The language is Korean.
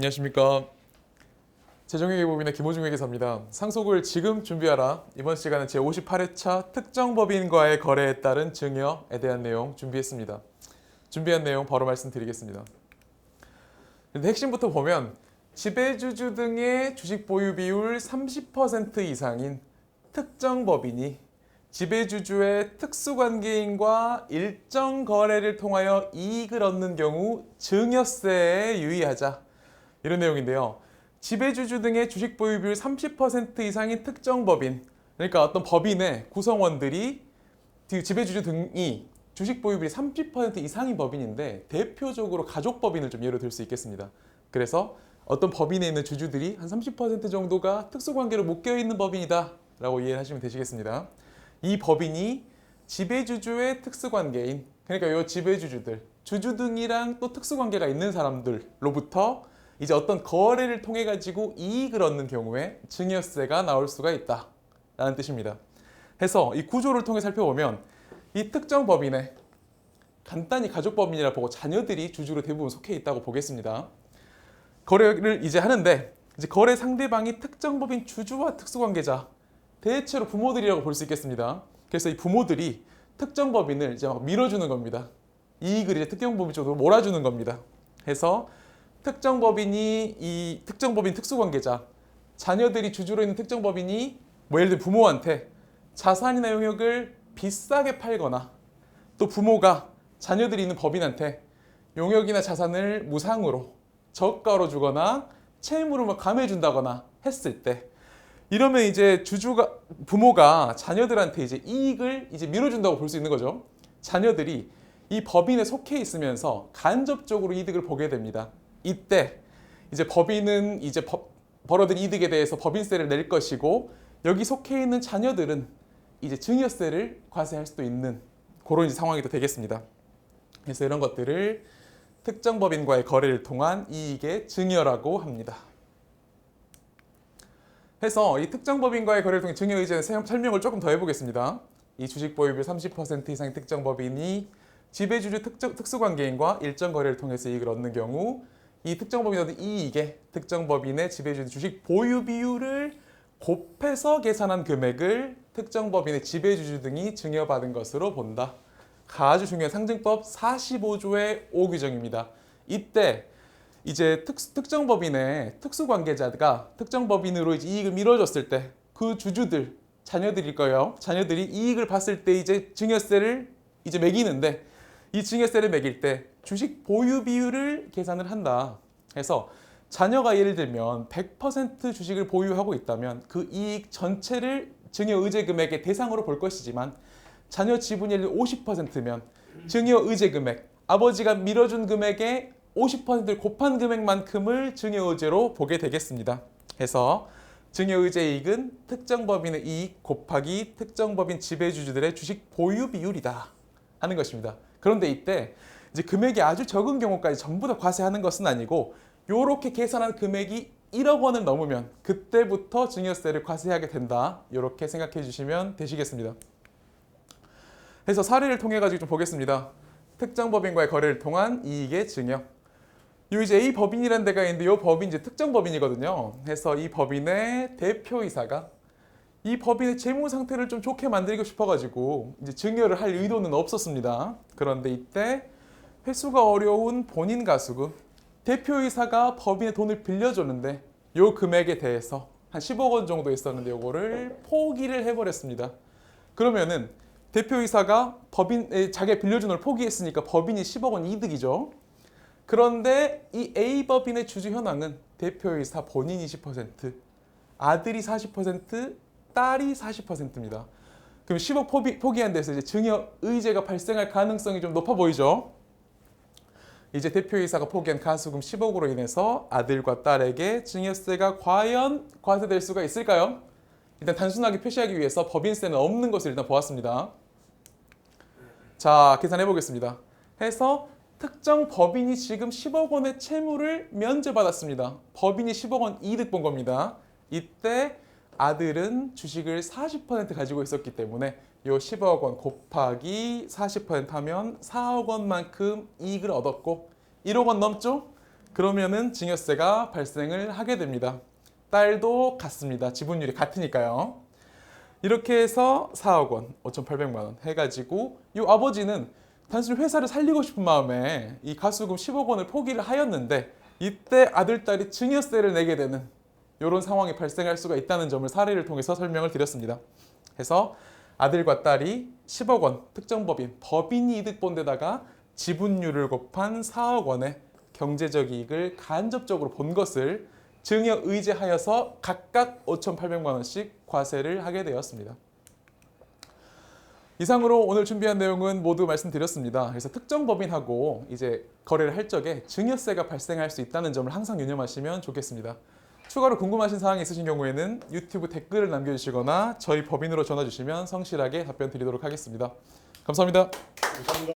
안녕하십니까. 재정회계법인의 김호중 회계사입니다. 상속을 지금 준비하라. 이번 시간은 제58회차 특정 법인과의 거래에 따른 증여에 대한 내용 준비했습니다. 준비한 내용 바로 말씀드리겠습니다. 핵심부터 보면 지배주주 등의 주식 보유 비율 30% 이상인 특정 법인이 지배주주의 특수관계인과 일정 거래를 통하여 이익을 얻는 경우 증여세에 유의하자 이런 내용인데요. 지배주주 등의 주식 보유 비율 30% 이상인 특정 법인 그러니까 어떤 법인의 구성원들이 그 지배주주 등이 주식 보유 비율이 30% 이상인 법인인데 대표적으로 가족 법인을 좀 예로 들 수 있겠습니다. 그래서 어떤 법인에 있는 주주들이 한 30% 정도가 특수관계로 묶여 있는 법인이다 라고 이해하시면 되시겠습니다. 이 법인이 지배주주의 특수관계인 그러니까 요 지배주주들 주주 등이랑 또 특수관계가 있는 사람들로부터 이제 어떤 거래를 통해 가지고 이익을 얻는 경우에 증여세가 나올 수가 있다라는 뜻입니다. 해서 이 구조를 통해 살펴보면 이 특정 법인에 간단히 가족 법인이라 보고 자녀들이 주주로 대부분 속해 있다고 보겠습니다. 거래를 이제 하는데 이제 거래 상대방이 특정 법인 주주와 특수관계자 대체로 부모들이라고 볼 수 있겠습니다. 그래서 이 부모들이 특정 법인을 이제 막 밀어주는 겁니다. 이익을 이제 특정 법인 쪽으로 몰아주는 겁니다. 해서 특정 법인이 이 특정 법인 특수관계자 자녀들이 주주로 있는 특정 법인이 뭐 예를 들어 부모한테 자산이나 용역을 비싸게 팔거나 또 부모가 자녀들이 있는 법인한테 용역이나 자산을 무상으로 저가로 주거나 채무를 뭐 감해 준다거나 했을 때 이러면 이제 주주가 부모가 자녀들한테 이제 이익을 이제 밀어준다고 볼 수 있는 거죠. 자녀들이 이 법인에 속해 있으면서 간접적으로 이득을 보게 됩니다. 이때 이제 법인은 이제 법- 벌어든 이득에 대해서 법인세를 낼 것이고 여기 속해 있는 자녀들은 이제 증여세를 과세할 수도 있는 그런 이제 상황이 또 되겠습니다. 그래서 이런 것들을 특정 법인과의 거래를 통한 이익의 증여라고 합니다. 해서 이 특정 법인과의 거래를 통해 증여 의제의 세- 설명을 조금 더 해보겠습니다. 이 주식 보유율 30% 이상의 특정 법인이 지배주주 특정, 특수관계인과 일정 거래를 통해서 이익을 얻는 경우 이 특정 얻은 이익에 특정 법인의 지배주주 주식 보유 비율을 곱해서 계산한 금액을 특정 법인의 지배주주 등이 증여받은 것으로 본다. 아주 중요한 상증법 45조의 5 규정입니다. 이때 이제 특, 특정 법인의 특수 관계자가 특정 법인으로 이제 이익을 밀어줬을 때 그 주주들 자녀들일 거예요. 자녀들이 이익을 봤을 때 이제 증여세를 이제 매기는데 이 증여세를 매길 때 주식 보유 비율을 계산을 한다. 해서 자녀가 예를 들면 100% 주식을 보유하고 있다면 그 이익 전체를 증여 의제 금액의 대상으로 볼 것이지만 자녀 들어 50%면 증여 의제 금액 아버지가 밀어준 금액의 50%를 곱한 금액만큼을 증여 의제로 보게 되겠습니다. 해서 증여 의제 이익은 특정 법인의 이익 곱하기 특정 법인 지배주주들의 주식 보유 비율이다 하는 것입니다. 그런데 이때 이제 금액이 아주 적은 경우까지 전부 다 과세하는 것은 아니고 요렇게 계산한 금액이 1억 원을 넘으면 그때부터 증여세를 과세하게 된다. 이렇게 생각해 주시면 되시겠습니다. 해서 사례를 통해 가지고 좀 보겠습니다. 특정 법인과의 거래를 통한 이익의 증여. 요 이제 A 법인이라는 데가 있는데 요 법인 이제 특정 법인이거든요. 해서 이 법인의 대표이사가 이 법인의 재무 상태를 좀 좋게 만들고 싶어가지고 이제 증여를 할 의도는 없었습니다. 그런데 이때 회수가 어려운 본인 가수금 대표이사가 법인의 돈을 빌려줬는데 요 금액에 대해서 한 10억 원 정도 있었는데 요거를 포기를 해버렸습니다. 그러면은 대표이사가 법인 자기가 빌려준 걸 포기했으니까 법인이 10억 원 이득이죠. 그런데 이 A 법인의 주주 현황은 대표이사 본인이 10%, 아들이 40%, 딸이 40%입니다. 그럼 10억 포기, 포기한 데서 이제 증여 의제가 발생할 가능성이 좀 높아 보이죠. 이제 대표이사가 포기한 가수금 10억으로 인해서 아들과 딸에게 증여세가 과연 과세될 수가 있을까요? 일단 단순하게 표시하기 위해서 법인세는 없는 것을 일단 보았습니다. 자, 계산해 보겠습니다. 해서 특정 법인이 지금 10억 원의 채무를 면제받았습니다. 법인이 10억 원 이득 본 겁니다. 이때 아들은 주식을 40% 가지고 있었기 때문에 요 10억 원 곱하기 40% 하면 4억 원만큼 이익을 얻었고 1억 원 넘죠? 그러면은 증여세가 발생을 하게 됩니다. 딸도 같습니다. 지분율이 같으니까요. 이렇게 해서 4억 원, 5,800만 원 해가지고 이 아버지는 단순히 회사를 살리고 싶은 마음에 이 가수금 10억 원을 포기를 하였는데 이때 아들 딸이 증여세를 내게 되는 이런 상황이 발생할 수가 있다는 점을 사례를 통해서 설명을 드렸습니다. 해서 아들과 딸이 10억 원 특정 법인 법인이 이득 본 데다가 지분율을 곱한 4억 원의 경제적 이익을 간접적으로 본 것을 증여 의제하여서 각각 5,800만 원씩 과세를 하게 되었습니다. 이상으로 오늘 준비한 내용은 모두 말씀드렸습니다. 그래서 특정 법인하고 이제 거래를 할 적에 증여세가 발생할 수 있다는 점을 항상 유념하시면 좋겠습니다. 추가로 궁금하신 사항이 있으신 경우에는 유튜브 댓글을 남겨주시거나 저희 법인으로 전화 주시면 성실하게 답변 드리도록 하겠습니다. 감사합니다. 감사합니다.